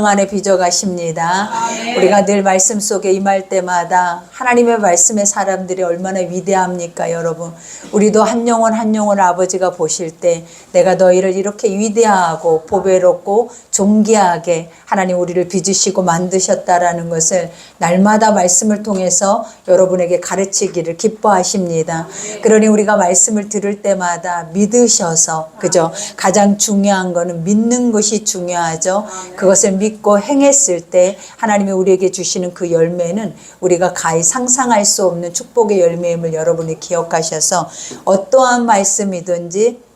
안에 빚어가십니다. 우리가 늘 말씀 속에 임할 때마다 하나님의 말씀의 사람들이 얼마나 위대합니까, 여러분? 우리도 한 영혼 한 영혼 아버지가 보실 때 내가 너희를 이렇게 위대하고 보배롭고 존귀하게 하나님 우리를 빚으시고 만드셨다라는 것을 날마다 말씀을 통해서 여러분에게 가르치기를 기뻐하십니다. 그러니 우리가 말씀을 들을 때마다 믿으셔서 그죠? 가장 중요한 거는 믿는 것이 중요하죠. 그것을 믿고 행했을 때 하나님이 우리에게 주시는 그 열매는 우리가 가히 상상할 수 없는 축복의 열매임을 여러분이 기억하셔서 어떠한 말씀이든지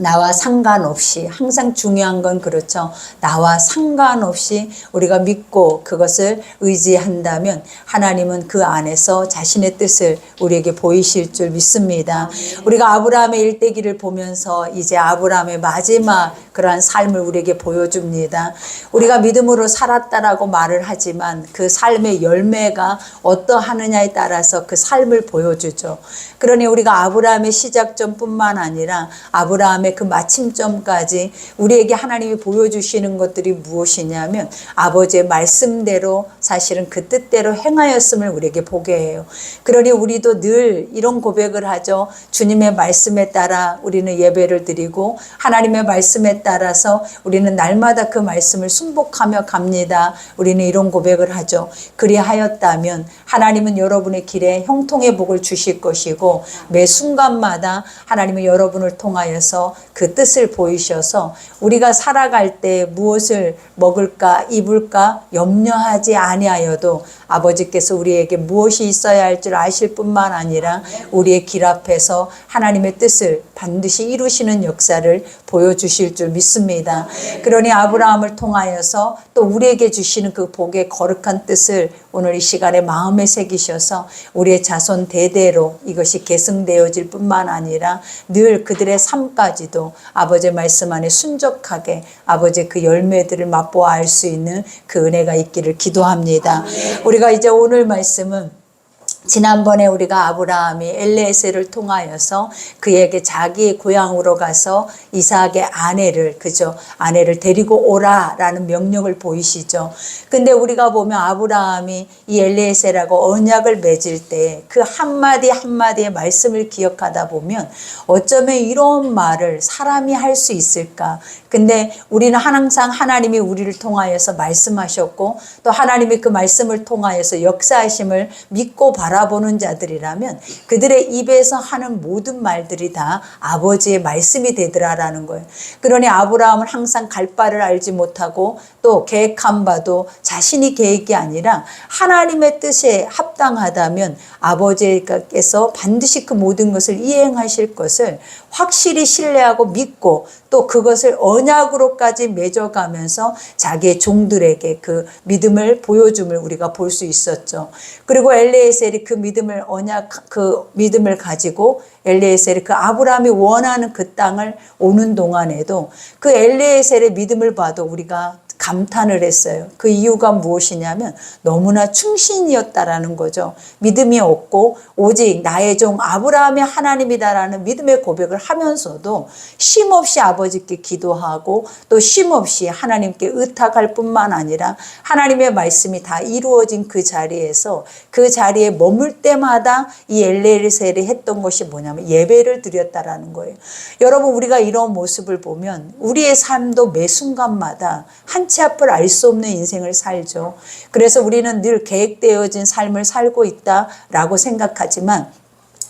나와 상관없이 항상 중요한 건 그렇죠. 나와 상관없이 우리가 믿고 그것을 의지한다면 하나님은 그 안에서 자신의 뜻을 우리에게 보이실 줄 믿습니다. 우리가 아브라함의 일대기를 보면서 이제 아브라함의 마지막 그러한 삶을 우리에게 보여줍니다. 우리가 믿음으로 살았다라고 말을 하지만 그 삶의 열매가 어떠하느냐에 따라서 그 삶을 보여주죠. 그러니 우리가 아브라함의 시작점뿐만 아니라 아브라함의 그 마침점까지 우리에게 하나님이 보여주시는 것들이 무엇이냐면 아버지의 말씀대로 사실은 그 뜻대로 행하였음을 우리에게 보게 해요. 그러니 우리도 늘 이런 고백을 하죠. 주님의 말씀에 따라 우리는 예배를 드리고 하나님의 말씀에 따라서 우리는 날마다 그 말씀을 순복하며 갑니다. 우리는 이런 고백을 하죠. 그리하였다면 하나님은 여러분의 길에 형통의 복을 주실 것이고 매 순간마다 하나님은 여러분을 통하여서 그 뜻을 보이셔서 우리가 살아갈 때 무엇을 먹을까 입을까 염려하지 아니하여도 아버지께서 우리에게 무엇이 있어야 할 줄 아실 뿐만 아니라 우리의 길 앞에서 하나님의 뜻을 반드시 이루시는 역사를 보여주실 줄 믿습니다. 그러니 아브라함을 통하여서 또 우리에게 주시는 그 복의 거룩한 뜻을 오늘 이 시간에 마음에 새기셔서 우리의 자손 대대로 이것이 계승되어질 뿐만 아니라 늘 그들의 삶까지도 아버지의 말씀 안에 순적하게 아버지의 그 열매들을 맛보아 알 수 있는 그 은혜가 있기를 기도합니다. 우리가 이제 오늘 말씀은 지난번에 우리가 아브라함이 엘레세를 통하여서 그에게 자기 고향으로 가서 이삭의 아내를 그죠 아내를 데리고 오라라는 명령을 보이시죠. 근데 우리가 보면 아브라함이 이 엘레세라고 언약을 맺을 때 그 한마디 한마디의 말씀을 기억하다 보면 어쩌면 이런 말을 사람이 할 수 있을까? 근데 우리는 항상 하나님이 우리를 통하여서 말씀하셨고 또 하나님이 그 말씀을 통하여서 역사하심을 믿고 바라 보는 자들이라면 그들의 입에서 하는 모든 말들이 다 아버지의 말씀이 되더라라는 거예요. 그러니 아브라함은 항상 갈 바를 알지 못하고 또 계획한 바도 자신이 계획이 아니라 하나님의 뜻에 합당하다면 아버지께서 반드시 그 모든 것을 이행하실 것을 확실히 신뢰하고 믿고 또 그것을 언약으로까지 맺어가면서 자기의 종들에게 그 믿음을 보여줌을 우리가 볼 수 있었죠. 그리고 엘레에셀이 그 믿음을 언약 그 믿음을 가지고 엘레에셀이 그 아브라함이 원하는 그 땅을 오는 동안에도 그 엘레에셀의 믿음을 봐도 우리가 감탄을 했어요. 그 이유가 무엇이냐면 너무나 충신이었다라는 거죠. 믿음이 없고 오직 나의 종 아브라함의 하나님이다라는 믿음의 고백을 하면서도 쉼없이 아버지께 기도하고 또 쉼없이 하나님께 의탁할 뿐만 아니라 하나님의 말씀이 다 이루어진 그 자리에서 그 자리에 머물 때마다 이 엘레셀이 했던 것이 뭐냐면 예배를 드렸다라는 거예요. 여러분 우리가 이런 모습을 보면 우리의 삶도 매 순간마다 한치 앞을 알 수 없는 인생을 살죠. 그래서 우리는 늘 계획되어진 삶을 살고 있다라고 생각하지만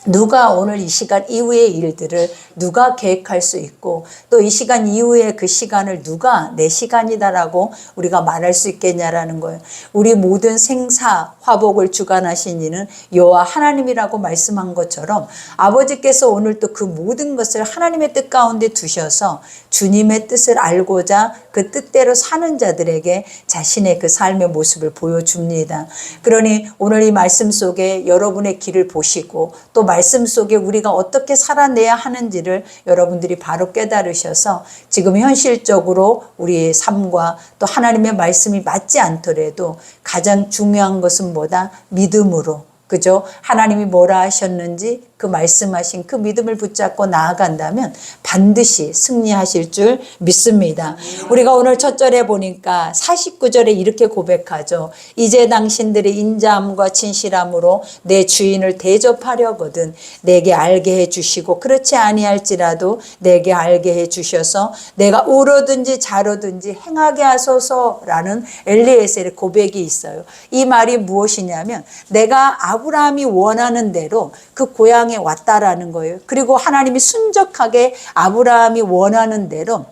누가 오늘 이 시간 이후의 일들을 누가 계획할 수 있고 또 이 시간 이후의 그 시간을 누가 내 시간이다라고 우리가 말할 수 있겠냐라는 거예요. 우리 모든 생사 화복을 주관하신 이는 여호와 하나님이라고 말씀한 것처럼 아버지께서 오늘 또 그 모든 것을 하나님의 뜻 가운데 두셔서 주님의 뜻을 알고자 그 뜻대로 사는 자들에게 자신의 그 삶의 모습을 보여줍니다. 그러니 오늘 이 말씀 속에 여러분의 길을 보시고 또 말씀 속에 우리가 어떻게 살아내야 하는지를 여러분들이 바로 깨달으셔서 지금 현실적으로 우리의 삶과 또 하나님의 말씀이 맞지 않더라도 가장 중요한 것은 뭐다? 믿음으로. 그죠? 하나님이 뭐라 하셨는지 그 말씀하신 그 믿음을 붙잡고 나아간다면 반드시 승리하실 줄 믿습니다. 우리가 오늘 첫 절에 보니까 49절에 이렇게 고백하죠. 이제 당신들의 인자함과 진실함으로 내 주인을 대접하려거든 내게 알게 해 주시고 그렇지 아니할지라도 내게 알게 해 주셔서 내가 우로든지 자로든지 행하게 하소서라는 엘리에셀의 고백이 있어요. 이 말이 무엇이냐면 내가 아브라함이 원하는 대로 그 고향 에 왔다라는 거예요. 그리고 하나님이 순적하게 아브라함이 원하는 대로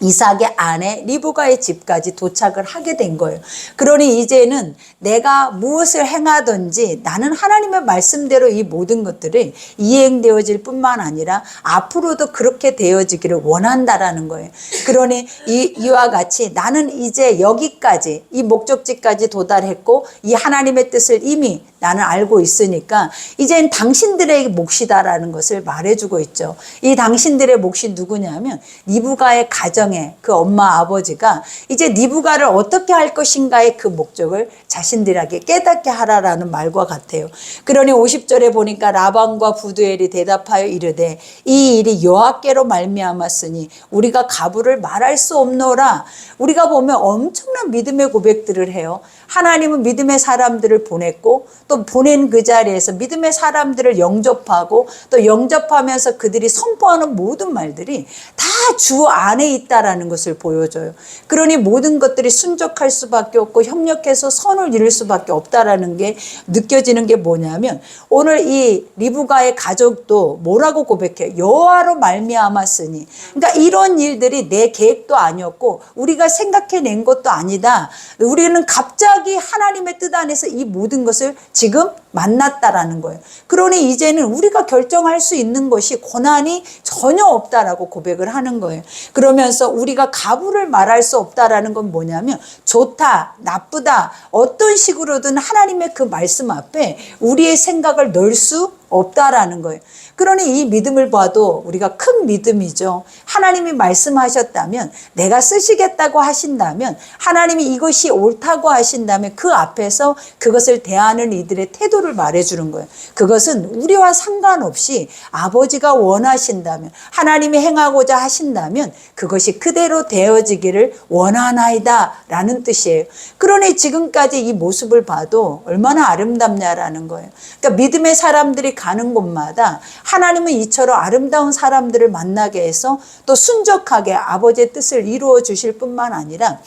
이삭의 아내 리브가의 집까지 도착을 하게 된 거예요. 그러니 이제는 내가 무엇을 행하든지 나는 하나님의 말씀대로 이 모든 것들이 이행되어질 뿐만 아니라 앞으로도 그렇게 되어지기를 원한다라는 거예요. 그러니 이, 이와 같이 나는 이제 여기까지 이 목적지까지 도달했고 이 하나님의 뜻을 이미 나는 알고 있으니까 이젠 당신들의 몫이다라는 것을 말해주고 있죠. 이 당신들의 몫이 누구냐면 니부가의 가정 의그 엄마 아버지가 이제 니부가를 어떻게 할 것인가의 그 목적을 자신들에게 깨닫게 하라라는 말과 같아요. 그러니 50절에 보니까 라반과 부두엘이 대답하여 이르되 이 일이 여호와께로 말미암았으니 우리가 가부를 말할 수 없노라. 우리가 보면 엄청난 믿음의 고백들을 해요. 하나님은 믿음의 사람들을 보냈고 또 보낸 그 자리에서 믿음의 사람들을 영접하고 또 영접하면서 그들이 선포하는 모든 말들이 다 주 안에 있다라는 것을 보여줘요. 그러니 모든 것들이 순적할 수밖에 없고 협력해서 선을 이룰 수밖에 없다라는 게 느껴지는 게 뭐냐면 오늘 이 리브가의 가족도 뭐라고 고백해요? 여호와로 말미암았으니. 그러니까 이런 일들이 내 계획도 아니었고 우리가 생각해낸 것도 아니다. 우리는 갑자기 하나님의 뜻 안에서 이 모든 것을 지금 만났다라는 거예요. 그러니 이제는 우리가 결정할 수 있는 것이 고난이 전혀 없다라고 고백을 하는 거예요. 그러면서 우리가 가부를 말할 수 없다라는 건 뭐냐면 좋다, 나쁘다, 어떤 식으로든 하나님의 그 말씀 앞에 우리의 생각을 넣을 수 없다라는 거예요. 그러니 이 믿음을 봐도 우리가 큰 믿음이죠. 하나님이 말씀하셨다면 내가 쓰시겠다고 하신다면 하나님이 이것이 옳다고 하신다면 그 앞에서 그것을 대하는 이들의 태도를 말해주는 거예요. 그것은 우리와 상관없이 아버지가 원하신다면 하나님이 행하고자 하신다면 그것이 그대로 되어지기를 원하나이다 라는 뜻이에요. 그러니 지금까지 이 모습을 봐도 얼마나 아름답냐라는 거예요. 그러니까 믿음의 사람들이 가는 곳마다 하나님은 이처럼 아름다운 사람들을 만나게 해서 또 순적하게 아버지의 뜻을 이루어 주실 뿐만 아니라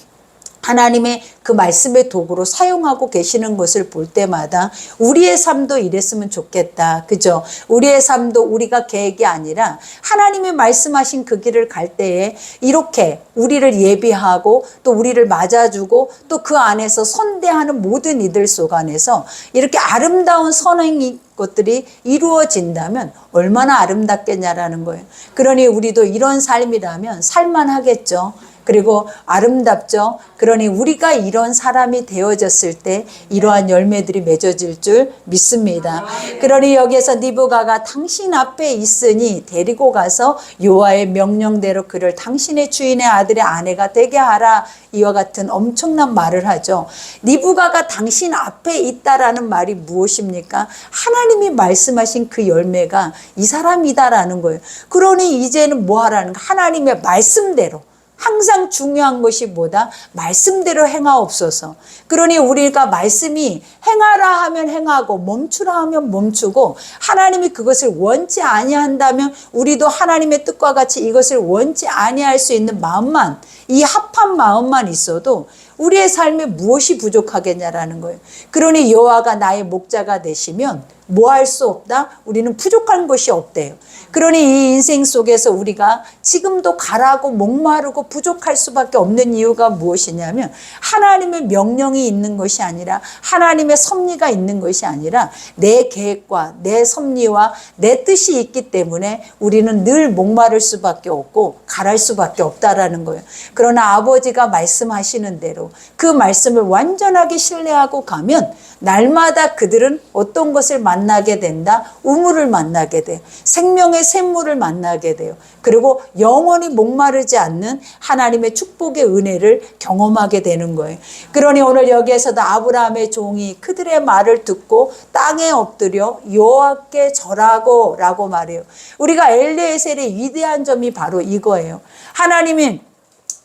하나님의 그 말씀의 도구로 사용하고 계시는 것을 볼 때마다 우리의 삶도 이랬으면 좋겠다. 그죠? 우리의 삶도 우리가 계획이 아니라 하나님이 말씀하신 그 길을 갈 때에 이렇게 우리를 예비하고 또 우리를 맞아주고 또 그 안에서 선대하는 모든 이들 속 안에서 이렇게 아름다운 선행이 것들이 이루어진다면 얼마나 아름답겠냐라는 거예요. 그러니 우리도 이런 삶이라면 살만하겠죠. 그리고 아름답죠. 그러니 우리가 이런 사람이 되어졌을 때 이러한 열매들이 맺어질 줄 믿습니다. 그러니 여기에서 니브가가 당신 앞에 있으니 데리고 가서 요하의 명령대로 그를 당신의 주인의 아들의 아내가 되게 하라. 이와 같은 엄청난 말을 하죠. 니브가가 당신 앞에 있다라는 말이 무엇입니까? 하나님이 말씀하신 그 열매가 이 사람이다라는 거예요. 그러니 이제는 뭐 하라는 거? 하나님의 말씀대로 항상 중요한 것이 뭐다? 말씀대로 행하옵소서. 그러니 우리가 말씀이 행하라 하면 행하고 멈추라 하면 멈추고 하나님이 그것을 원치 아니한다면 우리도 하나님의 뜻과 같이 이것을 원치 아니할 수 있는 마음만 이 합한 마음만 있어도 우리의 삶에 무엇이 부족하겠냐라는 거예요. 그러니 여호와가 나의 목자가 되시면 뭐 할 수 없다? 우리는 부족한 것이 없대요. 그러니 이 인생 속에서 우리가 지금도 가라고 목마르고 부족할 수밖에 없는 이유가 무엇이냐면 하나님의 명령이 있는 것이 아니라 하나님의 섭리가 있는 것이 아니라 내 계획과 내 섭리와 내 뜻이 있기 때문에 우리는 늘 목마를 수밖에 없고 가랄 수밖에 없다라는 거예요. 그러나 아버지가 말씀하시는 대로 그 말씀을 완전하게 신뢰하고 가면 날마다 그들은 어떤 것을 만나 만나게 된다. 우물을 만나게 돼요. 생명의 샘물을 만나게 돼요. 그리고 영원히 목마르지 않는 하나님의 축복의 은혜를 경험하게 되는 거예요. 그러니 오늘 여기에서도 아브라함의 종이 그들의 말을 듣고 땅에 엎드려 여호와께 절하고라고 말해요. 우리가 엘레에셀의 위대한 점이 바로 이거예요. 하나님이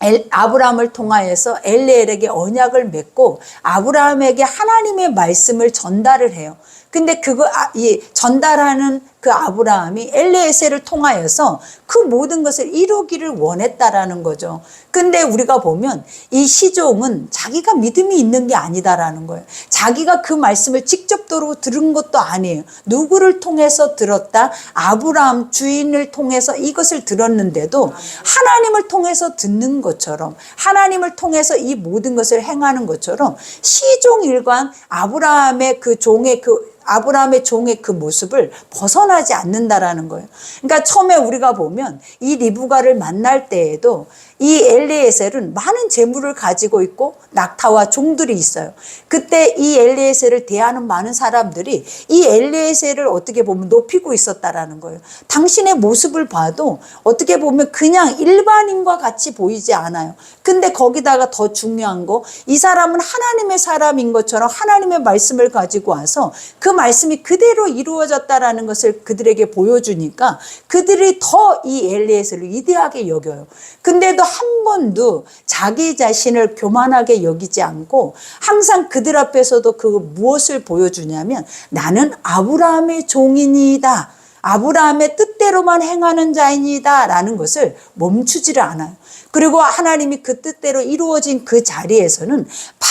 엘- 아브라함을 통하여서 엘레엘에게 언약을 맺고 아브라함에게 하나님의 말씀을 전달을 해요. 근데 그거 아, 이 전달하는 그 아브라함이 엘레에셀을 통하여서 그 모든 것을 이루기를 원했다라는 거죠. 근데 우리가 보면 이 시종은 자기가 믿음이 있는 게 아니다라는 거예요. 자기가 그 말씀을 직접적으로 들은 것도 아니에요. 누구를 통해서 들었다? 아브라함 주인을 통해서 이것을 들었는데도 하나님을 통해서 듣는 것처럼 하나님을 통해서 이 모든 것을 행하는 것처럼 시종 일관 아브라함의 그 종의 그 아브라함의 종의 그 모습을 벗어나지 않는다라는 거예요. 그러니까 처음에 우리가 보면 이 리브가를 만날 때에도 이 엘리에셀은 많은 재물을 가지고 있고 낙타와 종들이 있어요. 그때 이 엘리에셀을 대하는 많은 사람들이 이 엘리에셀을 어떻게 보면 높이고 있었다라는 거예요. 당신의 모습을 봐도 어떻게 보면 그냥 일반인과 같이 보이지 않아요. 근데 거기다가 더 중요한 거 이 사람은 하나님의 사람인 것처럼 하나님의 말씀을 가지고 와서 그 말씀이 그대로 이루어졌다라는 것을 그들에게 보여주니까 그들이 더 이 엘리에셀을 위대하게 여겨요. 근데도 한 번도 자기 자신을 교만하게 여기지 않고 항상 그들 앞에서도 그 무엇을 보여주냐면 나는 아브라함의 종이니다. 아브라함의 뜻대로만 행하는 자이니다. 라는 것을 멈추지를 않아요. 그리고 하나님이 그 뜻대로 이루어진 그 자리에서는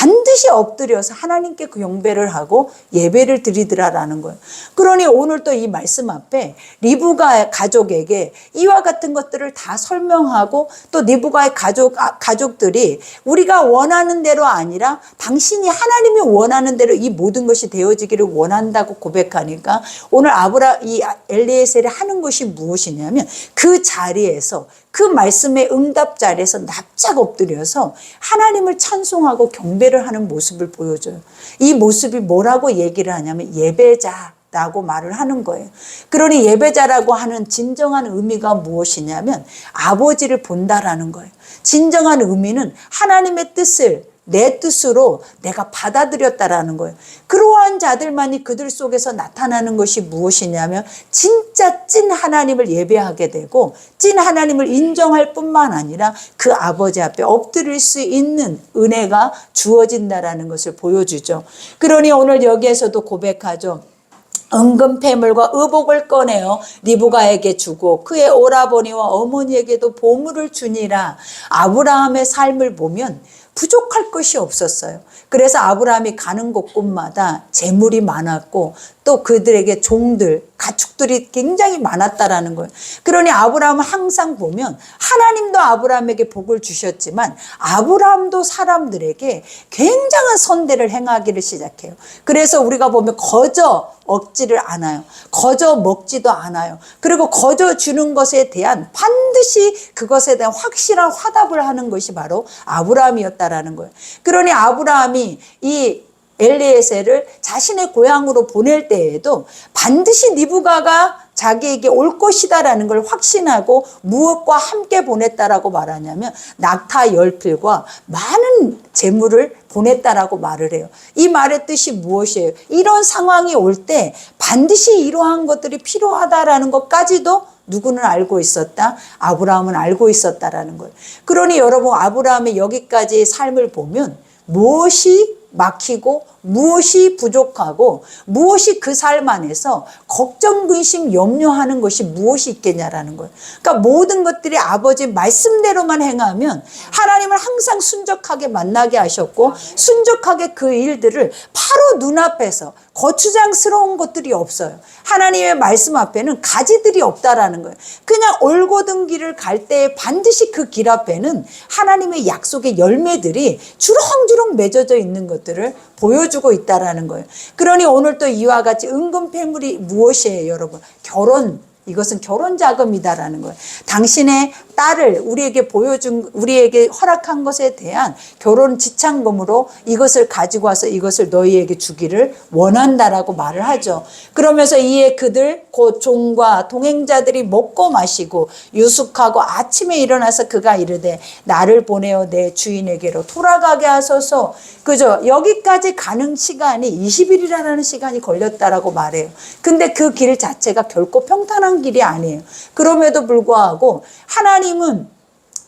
반드시 엎드려서 하나님께 그 경배를 하고 예배를 드리더라라는 거예요. 그러니 오늘 또 이 말씀 앞에 리브가 가족에게 이와 같은 것들을 다 설명하고 또 리브가의 가족 아, 가족들이 우리가 원하는 대로 아니라 당신이 하나님이 원하는 대로 이 모든 것이 되어지기를 원한다고 고백하니까 오늘 아브라 이 엘리에셀이 하는 것이 무엇이냐면 그 자리에서 그 말씀의 응답 자리에서 납작 엎드려서 하나님을 찬송하고 경배를 하는 모습을 보여줘요. 이 모습이 뭐라고 얘기를 하냐면 예배자. 라고 말을 하는 거예요. 그러니 예배자라고 하는 진정한 의미가 무엇이냐면 아버지를 본다라는 거예요. 진정한 의미는 하나님의 뜻을 내 뜻으로 내가 받아들였다라는 거예요. 그러한 자들만이 그들 속에서 나타나는 것이 무엇이냐면 진짜 찐 하나님을 예배하게 되고 찐 하나님을 인정할 뿐만 아니라 그 아버지 앞에 엎드릴 수 있는 은혜가 주어진다라는 것을 보여주죠. 그러니 오늘 여기에서도 고백하죠. 은금 패물과 의복을 꺼내어 리브가에게 주고 그의 오라버니와 어머니에게도 보물을 주니라 아브라함의 삶을 보면 부족할 것이 없었어요. 그래서 아브라함이 가는 곳곳마다 재물이 많았고 또 그들에게 종들, 가축들이 굉장히 많았다라는 거예요. 그러니 아브라함은 항상 보면 하나님도 아브라함에게 복을 주셨지만 아브라함도 사람들에게 굉장한 선대를 행하기를 시작해요. 그래서 우리가 보면 거저 얻지를 않아요. 거저 먹지도 않아요. 그리고 거저 주는 것에 대한 반드시 그것에 대한 확실한 화답을 하는 것이 바로 아브라함이었다라는 거예요. 그러니 아브라함이 이 엘리에셀을 자신의 고향으로 보낼 때에도 반드시 니부가가 자기에게 올 것이다라는 걸 확신하고 무엇과 함께 보냈다라고 말하냐면 낙타 열필과 많은 재물을 보냈다라고 말을 해요. 이 말의 뜻이 무엇이에요? 이런 상황이 올 때 반드시 이러한 것들이 필요하다라는 것까지도 누구는 알고 있었다? 아브라함은 알고 있었다라는 거예요. 그러니 여러분 아브라함의 여기까지의 삶을 보면 무엇이 막히고 무엇이 부족하고 무엇이 그 삶 안에서 걱정, 근심, 염려하는 것이 무엇이 있겠냐라는 거예요. 그러니까 모든 것들이 아버지 말씀대로만 행하면 하나님을 항상 순적하게 만나게 하셨고 순적하게 그 일들을 바로 눈앞에서 거추장스러운 것들이 없어요. 하나님의 말씀 앞에는 가지들이 없다라는 거예요. 그냥 올고든 길을 갈때 반드시 그 길 앞에는 하나님의 약속의 열매들이 주렁주렁 맺어져 있는 것들을 보여주고 있다라는 거예요. 그러니 오늘 또 이와 같이 은근 패물이 무엇이에요, 여러분? 결혼 이것은 결혼 자금이다라는 거예요. 당신의 딸을 우리에게 보여준 우리에게 허락한 것에 대한 결혼 지참금으로 이것을 가지고 와서 이것을 너희에게 주기를 원한다라고 말을 하죠. 그러면서 이에 그들 곧 종과 동행자들이 먹고 마시고 유숙하고 아침에 일어나서 그가 이르되 나를 보내어 내 주인에게로 돌아가게 하소서. 그죠? 여기까지 가는 시간이 20일이라는 시간이 걸렸다라고 말해요. 근데 그 길 자체가 결코 평탄한 길이 아니에요. 그럼에도 불구하고 하나님은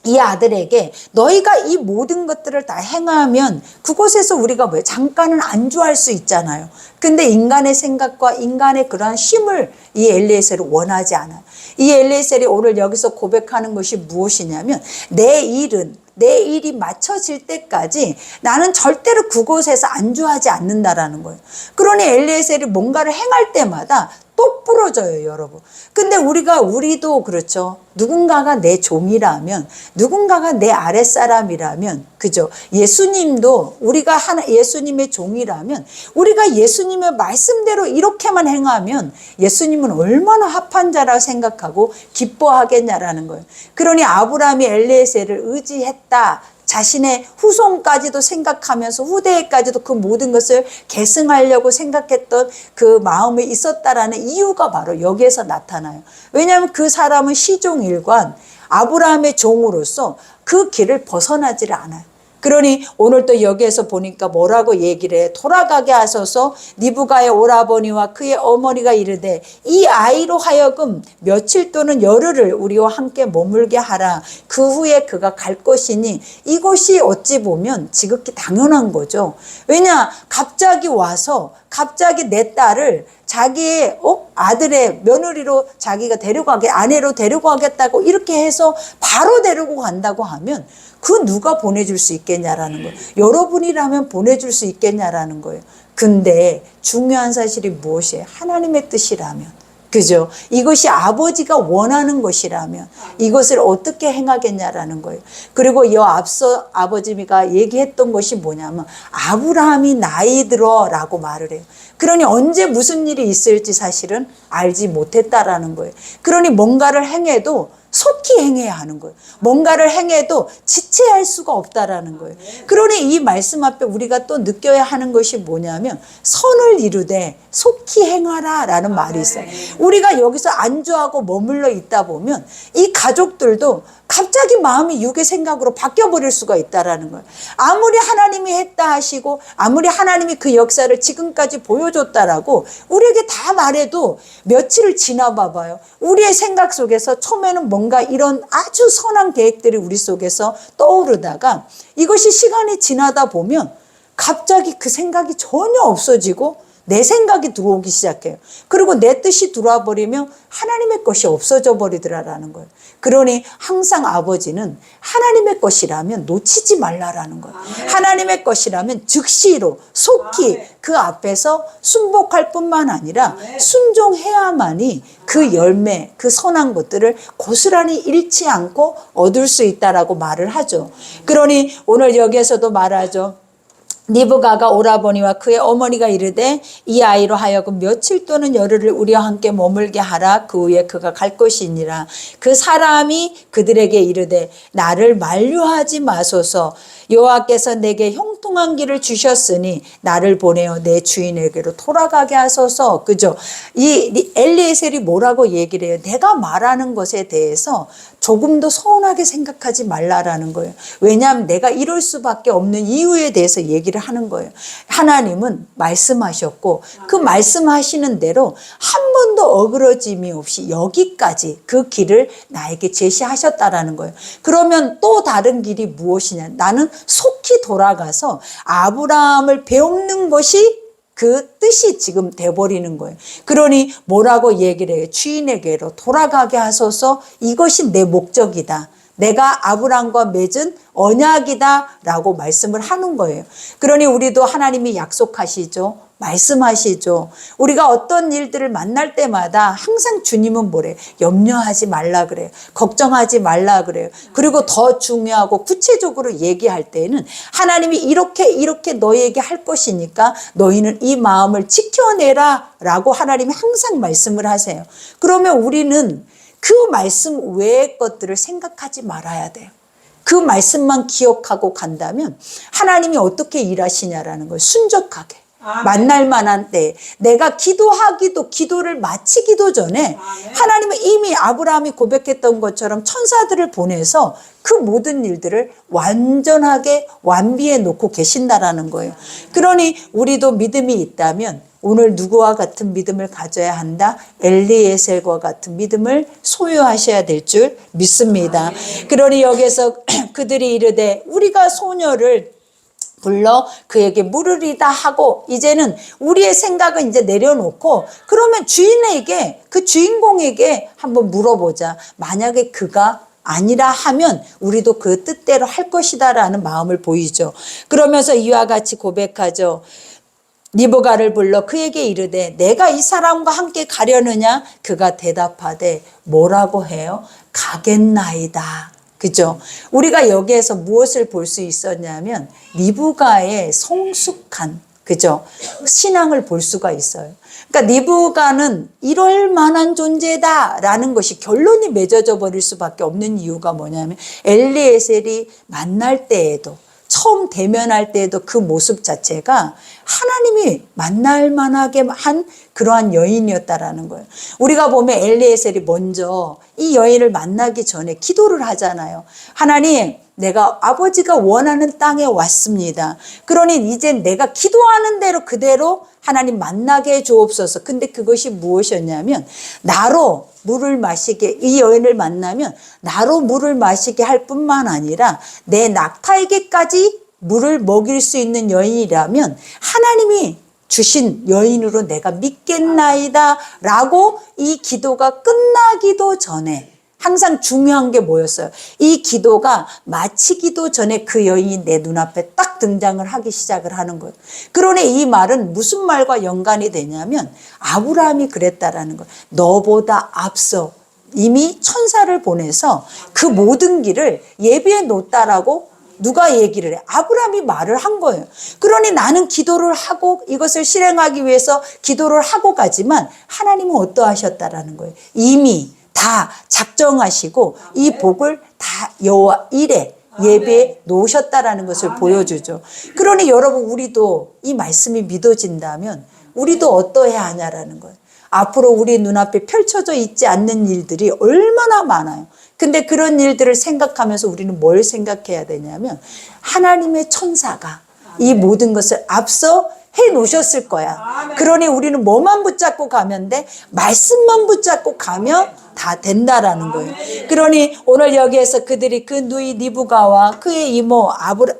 이 아들에게 너희가 이 모든 것들을 다 행하면 그곳에서 우리가 왜 잠깐은 안주할 수 있잖아요. 근데 인간의 생각과 인간의 그러한 힘을 이 엘리에셀이 원하지 않아요. 이 엘리에셀이 오늘 여기서 고백하는 것이 무엇이냐면 내 일은 내 일이 맞춰질 때까지 나는 절대로 그곳에서 안주하지 않는다라는 거예요. 그러니 엘리에셀이 뭔가를 행할 때마다 또 부러져요, 여러분. 근데 우리가 우리도 그렇죠. 누군가가 내 종이라면, 누군가가 내 아랫사람이라면, 그죠? 예수님도 우리가 하나 예수님의 종이라면, 우리가 예수님의 말씀대로 이렇게만 행하면 예수님은 얼마나 합한 자라 생각하고 기뻐하겠냐라는 거예요. 그러니 아브라함이 엘리에셀을 의지했다. 자신의 후손까지도 생각하면서 후대에까지도 그 모든 것을 계승하려고 생각했던 그 마음이 있었다라는 이유가 바로 여기에서 나타나요. 왜냐하면 그 사람은 시종일관 아브라함의 종으로서 그 길을 벗어나지를 않아요. 그러니 오늘 또 여기에서 보니까 뭐라고 얘기를 해? 돌아가게 하소서 니부가의 오라버니와 그의 어머니가 이르되 이 아이로 하여금 며칠 또는 열흘을 우리와 함께 머물게 하라. 그 후에 그가 갈 것이니 이것이 어찌 보면 지극히 당연한 거죠. 왜냐 갑자기 와서 갑자기 내 딸을 자기의 어? 아들의 며느리로 자기가 데려가게 아내로 데려가겠다고 이렇게 해서 바로 데리고 간다고 하면 그 누가 보내줄 수 있겠냐라는 거예요. 여러분이라면 보내줄 수 있겠냐라는 거예요. 근데 중요한 사실이 무엇이에요? 하나님의 뜻이라면. 그죠? 이것이 아버지가 원하는 것이라면 이것을 어떻게 행하겠냐라는 거예요. 그리고 이 앞서 아버지가 얘기했던 것이 뭐냐면 아브라함이 나이 들어라고 말을 해요. 그러니 언제 무슨 일이 있을지 사실은 알지 못했다라는 거예요. 그러니 뭔가를 행해도 속히 행해야 하는 거예요. 뭔가를 행해도 지체할 수가 없다라는 거예요. 그러니 이 말씀 앞에 우리가 또 느껴야 하는 것이 뭐냐면 선을 이루되 속히 행하라라는 말이 있어요. 우리가 여기서 안주하고 머물러 있다 보면 이 가족들도 갑자기 마음이 육의 생각으로 바뀌어 버릴 수가 있다라는 거예요. 아무리 하나님이 했다 하시고 아무리 하나님이 그 역사를 지금까지 보여줬다라고 우리에게 다 말해도 며칠을 지나 봐 봐요. 우리의 생각 속에서 처음에는 뭔가 이런 아주 선한 계획들이 우리 속에서 떠오르다가 이것이 시간이 지나다 보면 갑자기 그 생각이 전혀 없어지고 내 생각이 들어오기 시작해요. 그리고 내 뜻이 들어와 버리면 하나님의 것이 없어져 버리더라라는 거예요. 그러니 항상 아버지는 하나님의 것이라면 놓치지 말라라는 거예요. 하나님의 것이라면 즉시로 속히 그 앞에서 순복할 뿐만 아니라 순종해야만이 그 열매, 그 선한 것들을 고스란히 잃지 않고 얻을 수 있다라고 말을 하죠. 그러니 오늘 여기에서도 말하죠. 니브가가 오라버니와 그의 어머니가 이르되 이 아이로 하여금 며칠 또는 열흘을 우리와 함께 머물게 하라. 그 후에 그가 갈 것이니라. 그 사람이 그들에게 이르되 나를 만류하지 마소서. 여호와께서 내게 형통한 길을 주셨으니 나를 보내어 내 주인에게로 돌아가게 하소서. 그죠? 이 엘리에셀이 뭐라고 얘기를 해요? 내가 말하는 것에 대해서 조금 더 서운하게 생각하지 말라라는 거예요. 왜냐하면 내가 이럴 수밖에 없는 이유에 대해서 얘기를 하는 거예요. 하나님은 말씀하셨고 그 말씀하시는 대로 한 번도 어그러짐이 없이 여기까지 그 길을 나에게 제시하셨다라는 거예요. 그러면 또 다른 길이 무엇이냐? 나는 속히 돌아가서 아브라함을 배우는 것이 그 뜻이 지금 돼버리는 거예요. 그러니 뭐라고 얘기를 해요? 주인에게로 돌아가게 하소서 이것이 내 목적이다. 내가 아브람과 맺은 언약이다라고 말씀을 하는 거예요. 그러니 우리도 하나님이 약속하시죠. 말씀하시죠. 우리가 어떤 일들을 만날 때마다 항상 주님은 뭐래? 염려하지 말라 그래요. 걱정하지 말라 그래요. 그리고 더 중요하고 구체적으로 얘기할 때에는 하나님이 이렇게 이렇게 너에게 할 것이니까 너희는 이 마음을 지켜내라 라고 하나님이 항상 말씀을 하세요. 그러면 우리는 그 말씀 외의 것들을 생각하지 말아야 돼요. 그 말씀만 기억하고 간다면 하나님이 어떻게 일하시냐라는 걸 순적하게. 만날 만한 때 내가 기도하기도 기도를 마치기도 전에. 하나님은 이미 아브라함이 고백했던 것처럼 천사들을 보내서 그 모든 일들을 완전하게 완비해 놓고 계신다라는 거예요. 그러니 우리도 믿음이 있다면 오늘 누구와 같은 믿음을 가져야 한다? 엘리에셀과 같은 믿음을 소유하셔야 될 줄 믿습니다. 그러니 여기서 그들이 이르되 우리가 소녀를 불러 그에게 물으리다 하고 이제는 우리의 생각은 이제 내려놓고 그러면 주인에게 그 주인공에게 한번 물어보자. 만약에 그가 아니라 하면 우리도 그 뜻대로 할 것이다라는 마음을 보이죠. 그러면서 이와 같이 고백하죠. 니보가를 불러 그에게 이르되 내가 이 사람과 함께 가려느냐? 그가 대답하되 뭐라고 해요? 가겠나이다. 그죠? 우리가 여기에서 무엇을 볼 수 있었냐면 니부가의 성숙한 그죠? 신앙을 볼 수가 있어요. 그러니까 니부가는 이럴 만한 존재다라는 것이 결론이 맺어져 버릴 수밖에 없는 이유가 뭐냐면 엘리에셀이 만날 때에도 처음 대면할 때에도 그 모습 자체가 하나님이 만날 만하게 한 그러한 여인이었다라는 거예요. 우리가 보면 엘리에셀이 먼저 이 여인을 만나기 전에 기도를 하잖아요. 하나님, 내가 아버지가 원하는 땅에 왔습니다. 그러니 이제 내가 기도하는 대로 그대로 하나님 만나게 해 주옵소서. 근데 그것이 무엇이었냐면 나로 물을 마시게 이 여인을 만나면 나로 물을 마시게 할 뿐만 아니라 내 낙타에게까지 물을 먹일 수 있는 여인이라면 하나님이 주신 여인으로 내가 믿겠나이다 라고 이 기도가 끝나기도 전에 항상 중요한 게 뭐였어요? 이 기도가 마치기도 전에 그 여인이 내 눈앞에 딱 등장을 하기 시작을 하는 거예요. 그러니 이 말은 무슨 말과 연관이 되냐면 아브라함이 그랬다라는 거예요. 너보다 앞서 이미 천사를 보내서 그 모든 길을 예비해 놓았다라고 누가 얘기를 해? 아브라함이 말을 한 거예요. 그러니 나는 기도를 하고 이것을 실행하기 위해서 기도를 하고 가지만 하나님은 어떠하셨다라는 거예요. 이미 다 작정하시고 이 복을 다 여호와 일에 예배에 놓으셨다라는 것을 보여주죠. 그러니 여러분 우리도 이 말씀이 믿어진다면 우리도 어떠해야 하냐라는 거예요. 앞으로 우리 눈앞에 펼쳐져 있지 않는 일들이 얼마나 많아요. 근데 그런 일들을 생각하면서 우리는 뭘 생각해야 되냐면 하나님의 천사가 이 모든 것을 앞서 해 놓으셨을 거야. 그러니 우리는 뭐만 붙잡고 가면 돼? 말씀만 붙잡고 가면 다 된다라는 거예요. 그러니 오늘 여기에서 그들이 그 누이 니부가와 그의 이모 아브라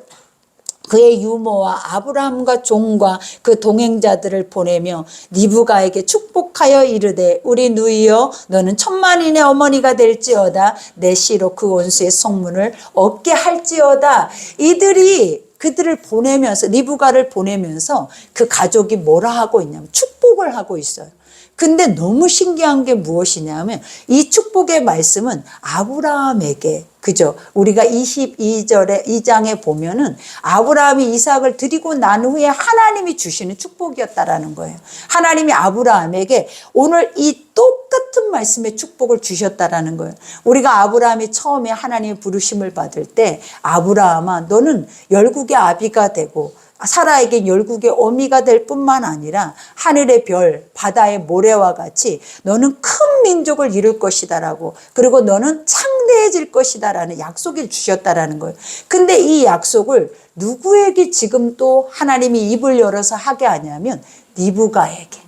그의 유모와 아브라함과 종과 그 동행자들을 보내며 니부가에게 축복하여 이르되 우리 누이여 너는 천만인의 어머니가 될지어다 내 씨로 그 원수의 성문을 얻게 할지어다 이들이 그들을 보내면서 니부가를 보내면서 그 가족이 뭐라 하고 있냐면 축복을 하고 있어요. 근데 너무 신기한 게 무엇이냐면 이 축복의 말씀은 아브라함에게 그죠? 우리가 22절에 2장에 보면은 아브라함이 이삭을 드리고 난 후에 하나님이 주시는 축복이었다라는 거예요. 하나님이 아브라함에게 오늘 이 똑같은 말씀의 축복을 주셨다라는 거예요. 우리가 아브라함이 처음에 하나님의 부르심을 받을 때 아브라함아 너는 열국의 아비가 되고 사라에게 열국의 어미가 될 뿐만 아니라 하늘의 별, 바다의 모래와 같이 너는 큰 민족을 이룰 것이다라고 그리고 너는 창대해질 것이다라는 약속을 주셨다라는 거예요. 근데 이 약속을 누구에게 지금 또 하나님이 입을 열어서 하게 하냐면 니부가에게.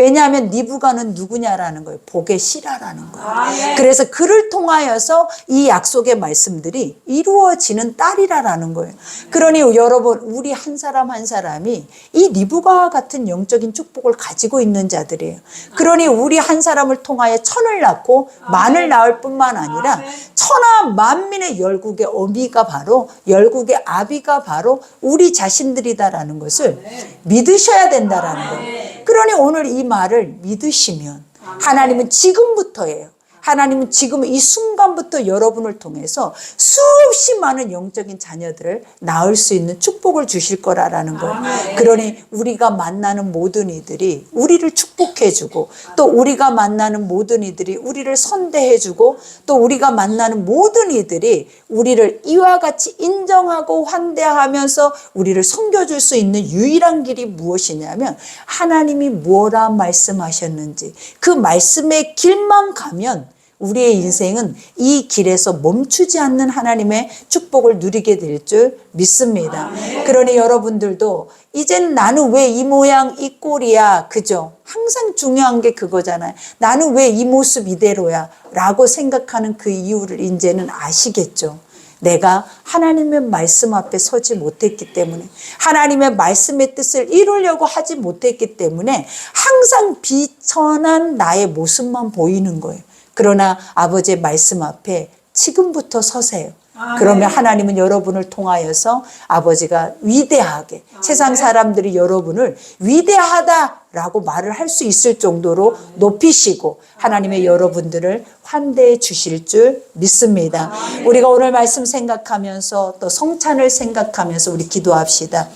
왜냐하면 니부가는 누구냐라는 거예요. 복의 실화라는 거예요. 그래서 그를 통하여서 이 약속의 말씀들이 이루어지는 딸이라라는 거예요. 그러니 여러분 우리 한 사람 한 사람이 이 니부가와 같은 영적인 축복을 가지고 있는 자들이에요. 그러니 우리 한 사람을 통하여 천을 낳고 만을 낳을 뿐만 아니라 천하 만민의 열국의 어미가 바로 열국의 아비가 바로 우리 자신들이다라는 것을 믿으셔야 된다라는 거예요. 그러니 오늘 이 말을 믿으시면 하나님은 지금부터예요. 하나님은 지금 이 순간부터 여러분을 통해서 수없이 많은 영적인 자녀들을 낳을 수 있는 축복을 주실 거라라는 거예요. 그러니 우리가 만나는 모든 이들이 우리를 축복해주고 또 우리가 만나는 모든 이들이 우리를 선대해주고 또 우리가 만나는 모든 이들이 우리를 이와 같이 인정하고 환대하면서 우리를 섬겨줄 수 있는 유일한 길이 무엇이냐면 하나님이 뭐라 말씀하셨는지 그 말씀의 길만 가면 우리의 인생은 이 길에서 멈추지 않는 하나님의 축복을 누리게 될 줄 믿습니다. 그러니 여러분들도 이젠 나는 왜 이 모양 이 꼴이야 그죠? 항상 중요한 게 그거잖아요. 나는 왜 이 모습 이대로야 라고 생각하는 그 이유를 이제는 아시겠죠. 내가 하나님의 말씀 앞에 서지 못했기 때문에 하나님의 말씀의 뜻을 이루려고 하지 못했기 때문에 항상 비천한 나의 모습만 보이는 거예요. 그러나 아버지의 말씀 앞에 지금부터 서세요. 그러면 하나님은 여러분을 통하여서 아버지가 위대하게 세상 사람들이 여러분을 위대하다라고 말을 할 수 있을 정도로 높이시고 하나님의 여러분들을 환대해 주실 줄 믿습니다. 우리가 오늘 말씀 생각하면서 또 성찬을 생각하면서 우리 기도합시다.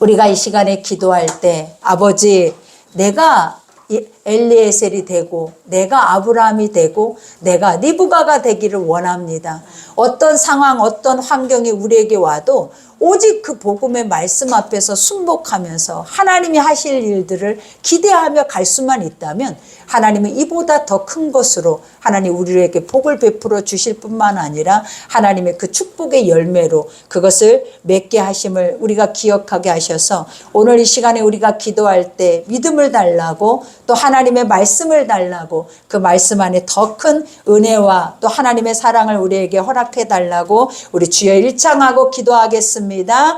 우리가 이 시간에 기도할 때 아버지 내가 이 엘리에셀이 되고 내가 아브라함이 되고 내가 리브가가 되기를 원합니다. 어떤 상황 어떤 환경이 우리에게 와도 오직 그 복음의 말씀 앞에서 순복하면서 하나님이 하실 일들을 기대하며 갈 수만 있다면 하나님은 이보다 더 큰 것으로 하나님 우리에게 복을 베풀어 주실 뿐만 아니라 하나님의 그 축복의 열매로 그것을 맺게 하심을 우리가 기억하게 하셔서 오늘 이 시간에 우리가 기도할 때 믿음을 달라고 또 하나님의 말씀을 달라고 그 말씀 안에 더 큰 은혜와 또 하나님의 사랑을 우리에게 허락해 달라고 우리 주여 일창하고 기도하겠습니다.